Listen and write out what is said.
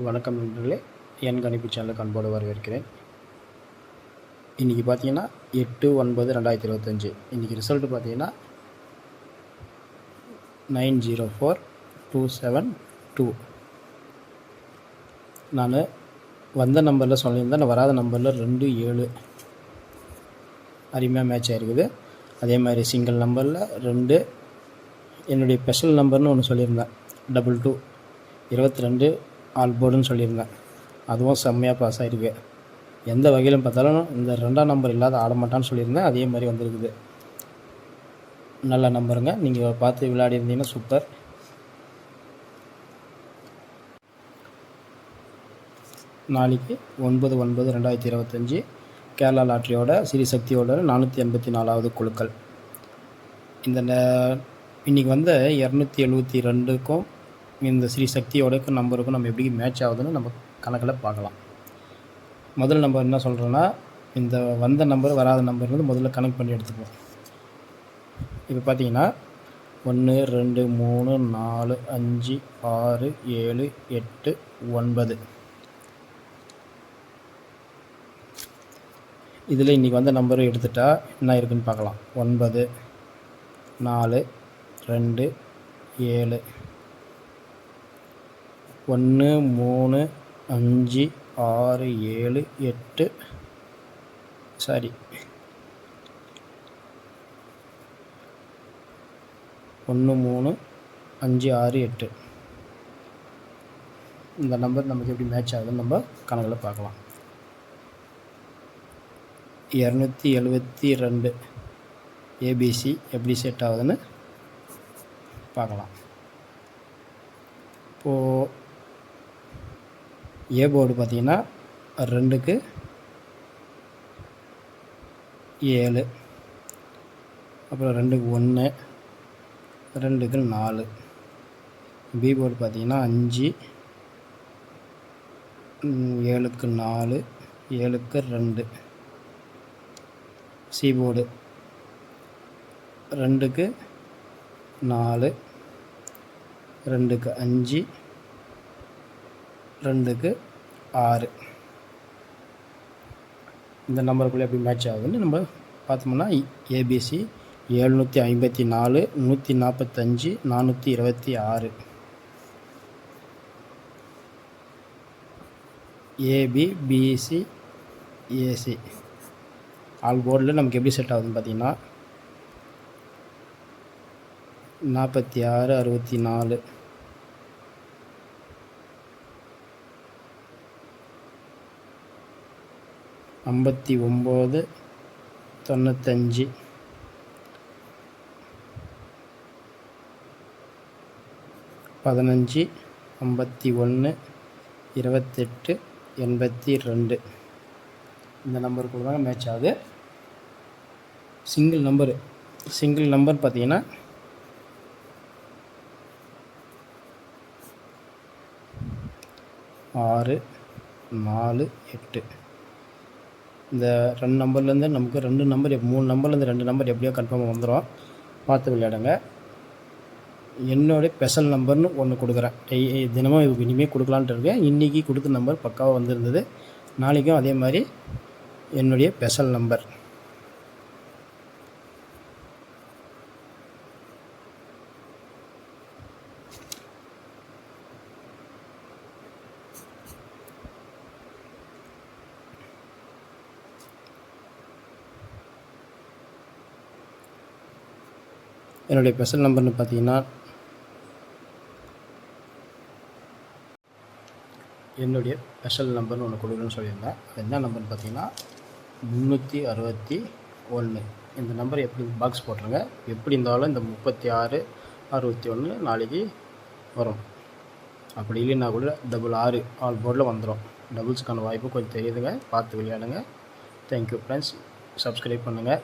வணக்கம் நண்பர்களே. என் கணிப்பு சேனலுக்கு அன்போடு வரவேற்கிறேன். இன்றைக்கி பார்த்தீங்கன்னா எட்டு ஒன்பது ரெண்டாயிரத்தி இருபத்தஞ்சி. இன்றைக்கி ரிசல்ட் பார்த்தீங்கன்னா nine zero four two seven two நான் வந்த நம்பரில் சொல்லியிருந்தேன். நான் வராத நம்பரில் ரெண்டு ஏழு அருமையாக மேட்ச் ஆகிருக்குது அதே மாதிரி சிங்கிள் நம்பரில் ரெண்டு. என்னுடைய ஸ்பெஷல் நம்பர்னு ஒன்று சொல்லியிருந்தேன். டபுள் டூ இருபத்தி ரெண்டு. ஆல் போர்டுன்னு சொல்லியிருந்தேன். அதுவும் செம்மையாக பாஸ் ஆகிருக்கு எந்த வகையிலும் பார்த்தாலும் இந்த ரெண்டாம் நம்பர் இல்லாத ஆட மாட்டான்னு சொல்லியிருந்தேன். அதே மாதிரி வந்திருக்குது. நல்ல நம்பருங்க நீங்கள் பார்த்து விளையாடி இருந்தீங்கன்னா சூப்பர் நாளைக்கு ஒன்பது ஒன்பது ரெண்டாயிரத்தி இருபத்தஞ்சி கேரளா லாட்ரியோட சிறி சக்தியோட நானூற்றி எண்பத்தி நாலாவது குழுக்கள். இந்த இன்றைக்கி இன்னைக்கு வந்த இரநூத்தி எழுபத்தி ரெண்டுக்கும் இந்த ஸ்ரீ சக்தியோட நம்பருக்கும் நம்ம எப்படி மேட்ச் ஆகுதுன்னு நம்ம கணக்கில் பார்க்கலாம். முதல் நம்பர் என்ன சொல்கிறோன்னா இந்த வந்த நம்பர் வராத நம்பர் வந்து முதல்ல கனெக்ட் பண்ணி எடுத்துப்போம் இப்போ பார்த்தீங்கன்னா ஒன்று ரெண்டு மூணு நாலு அஞ்சு ஆறு ஏழு எட்டு ஒன்பது. இதில் இன்றைக்கி வந்த நம்பர் எடுத்துட்டால் என்ன இருக்குதுன்னு பார்க்கலாம். ஒன்பது நாலு ரெண்டு ஏழு. ஒன்று மூணு அஞ்சு ஆறு ஏழு எட்டு. சாரி. ஒன்று மூணு அஞ்சு ஆறு எட்டு. இந்த நம்பர் நமக்கு எப்படி மேட்ச் ஆகுதுன்னு நம்ம கணக்கில் பார்க்கலாம். இரநூத்தி எழுபத்தி ரெண்டு. ஏபிசி எப்படி செட் ஆகுதுன்னு பார்க்கலாம். இப்போது ஏ போர்டு பார்த்தீங்கன்னா ரெண்டுக்கு ஏழு. அப்புறம் ரெண்டுக்கு ஒன்று ரெண்டுக்கு நாலு. பி போர்டு பார்த்தீங்கன்னா அஞ்சு ஏழுக்கு நாலு ஏழுக்கு ரெண்டு. சி போர்டு ரெண்டுக்கு நாலு ரெண்டுக்கு அஞ்சு ரெண்டுக்கு ஆறு. இந்த நம்பருக்குள்ளே எப்படி மேட்ச் ஆகுதுன்னு நம்ம பார்த்தோம்னா ஏபிசி எழுநூற்றி ஐம்பத்தி நாலு நூற்றி நாற்பத்தஞ்சு நானூற்றி இருபத்தி ஆறு. ஏபி பிசி ஏசி ஆல் போர்டில் நமக்கு எப்படி செட் ஆகுதுன்னு பார்த்தீங்கன்னா நாற்பத்தி ஆறு அறுபத்தி நாலு. ஐம்பத்தி ஒம்பது தொண்ணூத்தஞ்சு. பதினஞ்சு ஐம்பத்தி ஒன்று இருபத்தெட்டு எண்பத்தி ரெண்டு. இந்த நம்பருக்குள்ள தான் மேட்ச் ஆகுது. சிங்கிள் நம்பரு சிங்கிள் நம்பர் பார்த்தீங்கன்னா ஆறு நாலு எட்டு. இந்த ரெண்டு நம்பர்லேருந்து நமக்கு ரெண்டு நம்பர் மூணு நம்பர்லேருந்து ரெண்டு நம்பர் எப்படியோ கன்ஃபார்மாக வந்துடும் பார்த்து விளையாடுங்க. என்னுடைய ஸ்பெஷல் நம்பர்னு ஒன்று கொடுக்குறேன். டெய் தினமும் இதுக்கு இனிமேல் கொடுக்கலான்ட்டு இருக்கேன். இன்றைக்கி கொடுத்த நம்பர் பக்காவாக வந்திருந்தது. நாளைக்கும் அதே மாதிரி என்னுடைய ஸ்பெஷல் நம்பர் என்னுடைய ஸ்பெஷல் நம்பர்னு பார்த்தீங்கன்னா என்னுடைய ஸ்பெஷல் நம்பர்னு ஒன்று கொடுக்கணும்னு சொல்லியிருந்தேன். அது என்ன நம்பர்னு பார்த்தீங்கன்னா முந்நூற்றி அறுபத்தி ஒன்று இந்த நம்பர் எப்படி பாக்ஸ் போட்டுருங்க? எப்படி இருந்தாலும் இந்த முப்பத்தி ஆறு அறுபத்தி ஒன்று நாளைக்கு வரும். அப்படி இல்லைன்னா கூட டபுள் ஆறு ஆல் போர்டில் வந்துடும் டபுள்ஸுக்கான வாய்ப்பு கொஞ்சம் தெரியுதுங்க. பார்த்து விளையாடுங்க. தேங்க்யூ ஃப்ரெண்ட்ஸ் சப்ஸ்கிரைப் பண்ணுங்கள்